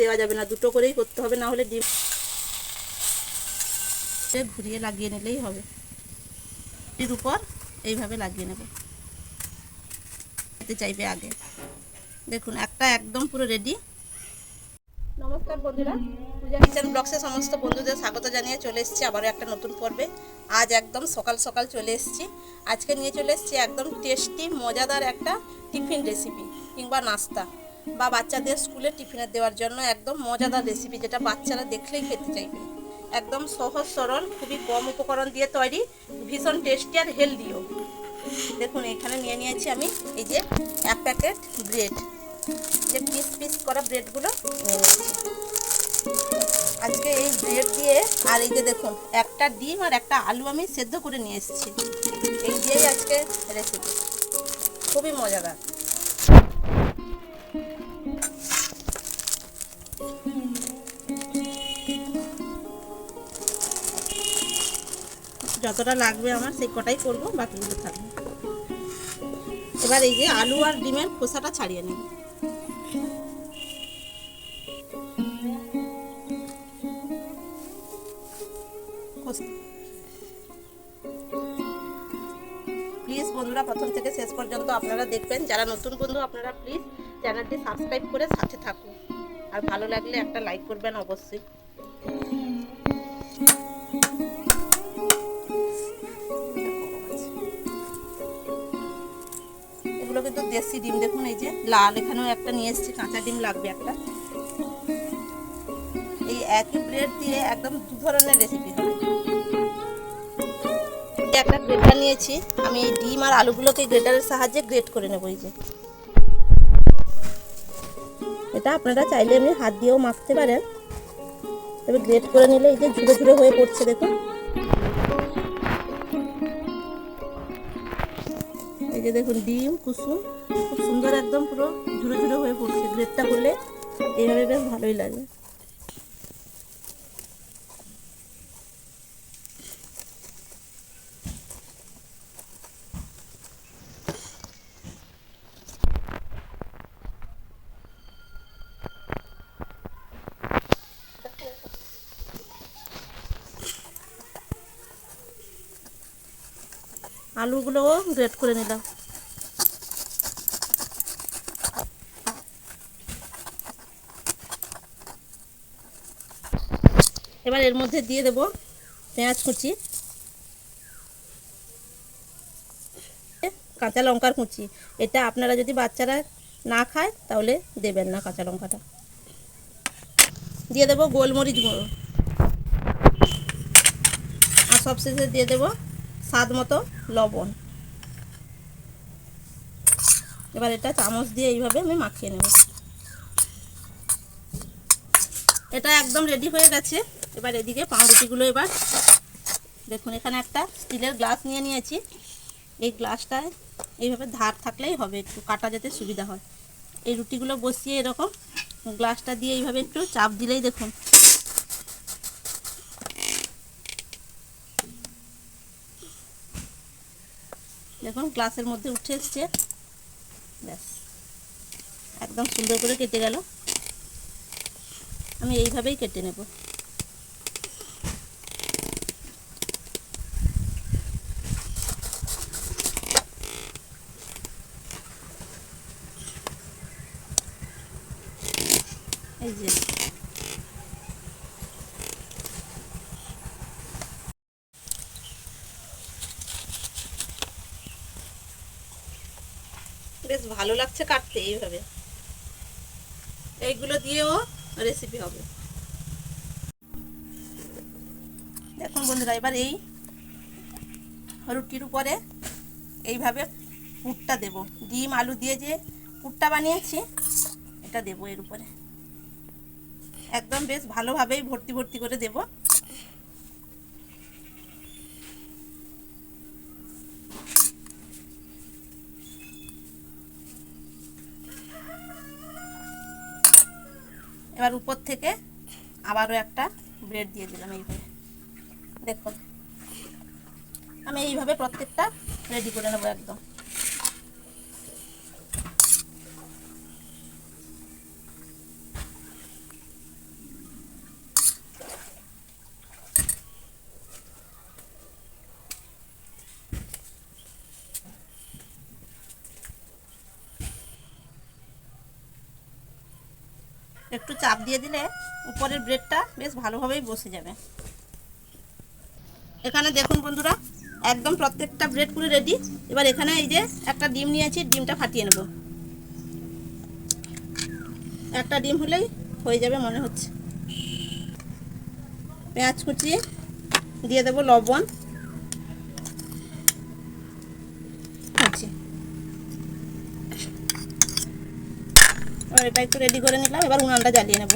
দেওয়া যাবে না দুটো করেই করতে হবে না হলে ডিম ঘুরিয়ে লাগিয়ে নিলেই হবে। এর উপর এইভাবে লাগিয়ে নেব। খেতে চাইবে আগে। দেখুন একটা একদম পুরো রেডি নমস্কার বন্ধুরা পূজা কিচেন ব্লগসে সমস্ত বন্ধুদের স্বাগত জানিয়ে চলে এসেছি আবারও একটা নতুন পর্বে। আজ একদম সকাল সকাল চলে এসেছি। আজকে নিয়ে চলে এসেছি একদম টেস্টি মজাদার একটা টিফিন রেসিপি কিংবা নাস্তা। বা বাচ্চাদের স্কুলে টিফিনে দেওয়ার জন্য একদম মজাদার রেসিপি যেটা বাচ্চারা দেখলেই খেতে চাইবে। একদম সহজ, সরল, খুবই কম উপকরণ দিয়ে তৈরি, ভীষণ টেস্টি আর হেলদিও দেখুন, এখানে নিয়ে নিয়েছি আমি এই যে এক প্যাকেট ব্রেড যে পিস পিস করা ব্রেডগুলো নিয়ে আজকে এই ব্রেড দিয়ে, আর এই যে দেখুন, একটা ডিম আর একটা আলু আমি সেদ্ধ করে নিয়ে এসেছি। এই দিয়েই আজকে রেসিপি খুবই মজাদার। যতটা লাগবে আমার সেই কটাই করব, বাকিগুলো থাকবে। এবার এই যে আলু আর ডিমের খোসাটা ছাড়িয়ে নেব। প্লিজ বন্ধুরা, প্রথম থেকে শেষ পর্যন্ত আপনারা দেখবেন। যারা নতুন বন্ধু, আপনারা প্লিজ চ্যানেলটি সাবস্ক্রাইব করে সাথে থাকুন। আর ভালো লাগলে একটা লাইক করবেন অবশ্যই। দেশি ডিম দেখুন, এই যে লাল এখানেও একটা নিয়ে এসেছি, কাঁচা ডিম লাগবে একটা। এই একই ব্রেড দিয়ে একদম দু ধরনের রেসিপি একটা গ্রেটার নিয়েছি, আমি এই ডিম আর আলুগুলোকে গ্রেটারের সাহায্যে গ্রেট করে নেব, এই যে। এটা আপনারা চাইলে এমনি হাত দিয়েও মাখতে পারেন। তবে গ্রেট করে নিলে এই যে ঝুড়ে ঝুড়ে হয়ে পড়ছে, দেখুন। এই যে দেখুন ডিম, কুসুম, খুব সুন্দর একদম পুরো ঝুড়ো ঝুড়ো হয়ে পড়ছে। গ্রেটটা করলে এইভাবে বেশ ভালোই লাগে। আলুগুলোও গ্রেট করে নিলাম। এবার এর মধ্যে দিয়ে দেব পেঁয়াজ কুচি, কাঁচা লঙ্কার কুচি। এটা আপনারা যদি বাচ্চারা না খায়, তাহলে দেবেন না কাঁচা লঙ্কাটা। দিয়ে দেব গোলমরিচ গুঁড়ো। আর সবশেষে দিয়ে দেব স্বাদ মতো লবণ। এবার এটা চামচ দিয়ে এইভাবে আমি মাখিয়ে নেব। এটা একদম রেডি হয়ে গেছে। এবার এদিকে পাউরুটিগুলো এবার দেখুন, এখানে একটা স্টিলের গ্লাস নিয়ে নিয়েছি। এই গ্লাসটায় এইভাবে ধার থাকলেই হবে, একটু কাটা যেতে সুবিধা হয়। এই রুটিগুলো বসিয়ে এরকম গ্লাসটা দিয়ে এইভাবে একটু চাপ দিলেই দেখুন দেখুন, গ্লাসের মধ্যে উঠে এসছে। ব্যাস, একদম সুন্দর করে কেটে গেল। আমি এইভাবেই কেটে নেব। এই যে বেশ ভালো লাগছে কাটতে এইভাবে। এইগুলো দিয়েও রেসিপি হবে। দেখুন বন্ধুরা, এবার এই রুটির উপরে এইভাবে পুরটা দেব। ডিম, আলু দিয়ে যে পুরটা বানিয়েছি, এটা দেব এর উপরে। একদম বেশ ভালোভাবেই ভর্তি ভর্তি করে দেব। এবার উপর থেকে আবারও একটা ব্রেড দিয়ে দিলাম এইভাবে। দেখুন। আমি এইভাবে প্রত্যেকটা রেডি করে নেব একদম। একটু চাপ দিয়ে দিলে উপরের ব্রেডটা বেশ ভালোভাবেই বসে যাবে। এখানে দেখুন বন্ধুরা, একদম প্রত্যেকটা ব্রেড পুরো রেডি এবার এখানে এই যে একটা ডিম নিয়েছি, ডিমটা ফাটিয়ে নেব। একটা ডিম হলেই হয়ে যাবে মনে হচ্ছে। পেঁয়াজ কুচি দিয়ে দেবো লবণ কুচি এবার এটা একটু রেডি করে নিলাম, এবার উনানটা জ্বালিয়ে নেব।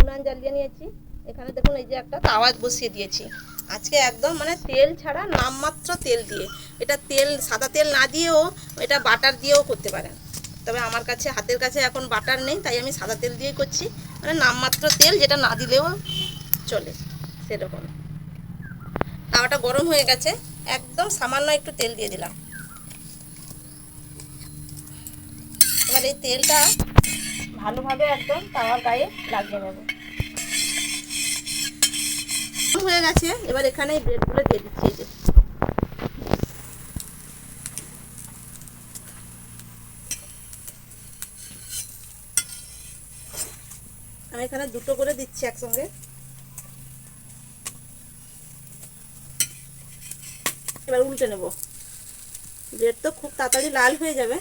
উনান জ্বালিয়ে নিয়েছি। এখানে দেখুন এই যে একটা তাওয়া বসিয়ে দিয়েছি। আজকে একদম মানে তেল ছাড়া নামমাত্র তেল দিয়ে। এটা তেল, সাদা তেল না দিয়েও এটা বাটার দিয়েও করতে পারেন। তবে আমার কাছে, হাতের কাছে এখন বাটার নেই, তাই আমি সাদা তেল দিয়েই করছি। মানে নামমাত্র তেল, যেটা না দিলেও চলে সেরকম। তাওয়াটা গরম হয়ে গেছে, একদম সামান্য একটু তেল দিয়ে দিলাম। এবার এই তেলটা ভালোভাবে একদম তাওয়ার গায়ে লাগিয়ে নেব। হয়ে গেছে, এবার এখানে এই ব্রেডগুলো দিয়ে দিচ্ছি যে। আমি এখানে দুটো করে দিচ্ছি একসঙ্গে। এবার উল্টে নেব। ব্রেড তো খুব তাড়াতাড়ি লাল হয়ে যাবে।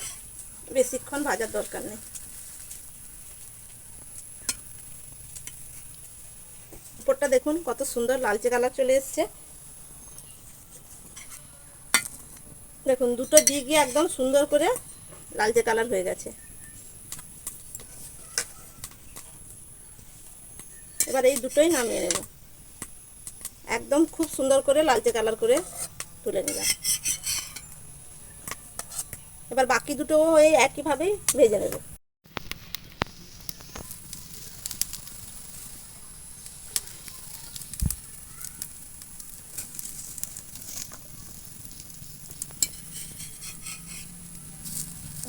বেশিক্ষণ ভাজার দরকার নেই। উপরটা দেখুন কত সুন্দর লালচে কালার চলে এসছে। দেখুন, দুটো দিকই একদম সুন্দর করে লালচে কালার হয়ে গেছে। এবার এই দুটোই নামিয়ে নেব। একদম খুব সুন্দর করে লালচে কালার করে তুলে নিলাম। এবার বাকি দুটো এই একইভাবেই ভেজে নেব।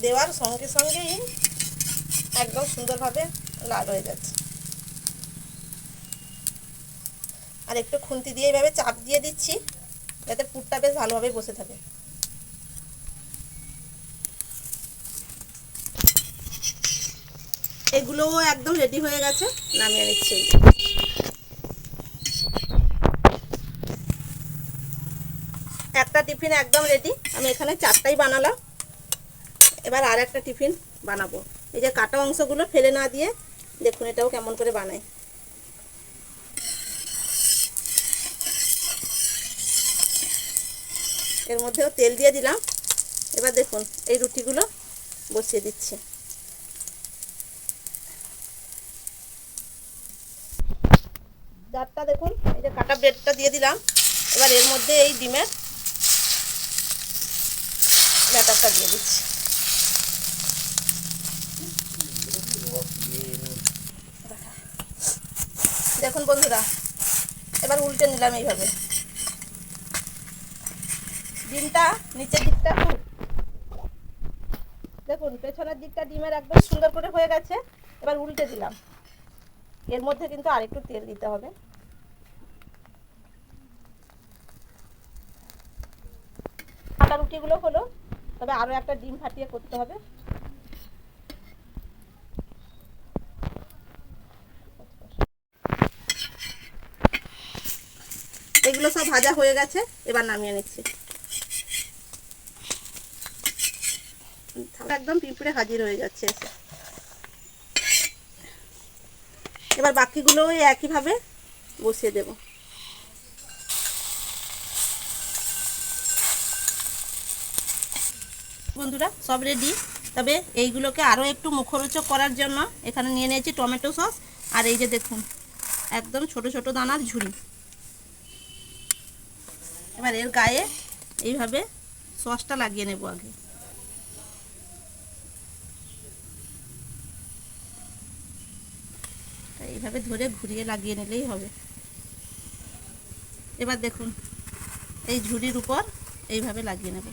দেওয়ার সঙ্গে সঙ্গেই একদম সুন্দরভাবে লাল হয়ে যাচ্ছে আর একটু খুন্তি দিয়ে এইভাবে চাপ দিয়ে দিচ্ছি, যাতে পুরটা বেশ ভালোভাবে বসে থাকে। এগুলোও একদম রেডি হয়ে গেছে। নামিয়ে নিচ্ছি। একটা টিফিন একদম রেডি আমি এখানে চারটাই বানালাম। এবার আর একটা টিফিন বানাবো। এই যে কাটা অংশগুলো ফেলে না দিয়ে দেখুন এটাও কেমন করে বানাই। এর মধ্যেও তেল দিয়ে দিলাম। এবার দেখুন এই রুটিগুলো বসিয়ে দিচ্ছি। চারটা দেখুন, এই যে কাটা ব্রেডটা দিয়ে দিলাম। এবার এর মধ্যে এই ডিমের ব্যাটারটা দিয়ে দিচ্ছি। দেখুন বন্ধুরা, এবার উল্টে নিলাম এইভাবে। ডিমটা নিচের দিকটা দেখুন, পেছনের দিকটা ডিমের একদম সুন্দর করে হয়ে গেছে। এবার উল্টে দিলাম। এর মধ্যে কিন্তু আরেকটু তেল দিতে হবে। রুটিগুলো হলো, তবে আরও একটা ডিম ফাটিয়ে করতে হবে। এগুলো সব ভাজা হয়ে গেছে, এবার নামিয়ে নিচ্ছি। একদম পিঁপড়ে হাজির হয়ে যাচ্ছে এবার বাকিগুলো একইভাবে বসিয়ে দেব। বন্ধুরা, সব রেডি তবে এইগুলোকে আরও একটু মুখরোচক করার জন্য এখানে নিয়ে নিয়েছি টমেটো সস আর এই যে দেখুন, একদম ছোট ছোট দানার ঝুড়ি। এবার এর গায়ে এইভাবে সসটা লাগিয়ে নেব আগে। এইভাবে ধরে ঘুরিয়ে লাগিয়ে নিলেই হবে। এবার দেখুন, এই ঝুড়ির উপর এইভাবে লাগিয়ে নেব।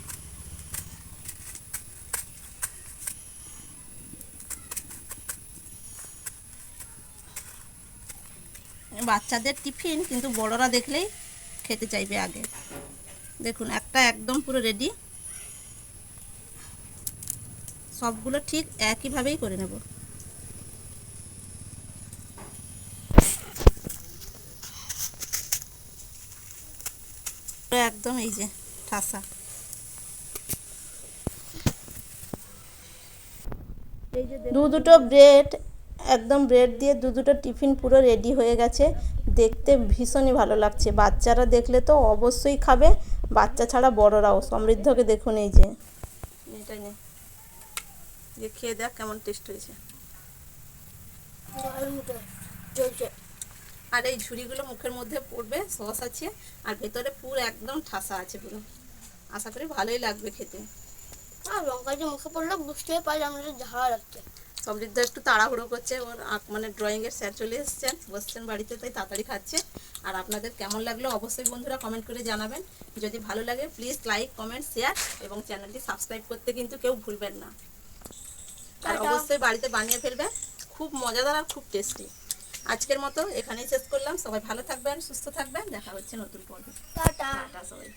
বাচ্চাদের টিফিন, কিন্তু বড়রা দেখলেই খেতে চাইবে আগে। দেখুন, একটা একদম পুরো রেডি সবগুলো ঠিক একইভাবেই করে নেব। একদম এই যে, ঠাসা। দু দুটো ব্রেড একদম ব্রেড দিয়ে দু দুটো টিফিন পুরো রেডি হয়ে গেছে। দেখতে ভীষণই ভালো লাগছে। বাচ্চারা দেখলে তো অবশ্যই খাবে। বাচ্চা ছাড়া বড়রাও। সমৃদ্ধকে দেখুন এই যে। এটাই নে যে খেয়ে দেখ কেমন টেস্ট হয়েছে। আর এই ঝুড়িগুলো মুখের মধ্যে পড়বে সস আছে আর ভেতরে পুরো একদম ঠাসা আছে পুরো। আশা করি ভালোই লাগবে খেতে। আর লঙ্কা যে মুখে পড়লে বুঝতেই পারি আমাদের ঝাড়া লাগছে। সমৃদ্ধ একটু তাড়াহুড়ো করছে ওর আঁক- মানে ড্রয়িংয়ের স্যার চলে এসেছেন বসছেন বাড়িতে তাই তাড়াতাড়ি খাচ্ছে। আর আপনাদের কেমন লাগল অবশ্যই বন্ধুরা কমেন্ট করে জানাবেন। যদি ভালো লাগে প্লিজ লাইক কমেন্ট শেয়ার এবং চ্যানেলটি সাবস্ক্রাইব করতে কিন্তু কেউ ভুলবেন না। আর অবশ্যই বাড়িতে বানিয়ে ফেলবেন খুব মজাদার আর খুব টেস্টি আজকের মতো এখানেই শেষ করলাম। সবাই ভালো থাকবেন সুস্থ থাকবেন। দেখা হচ্ছে নতুন পর্বে। টাটা। টাটা সবাই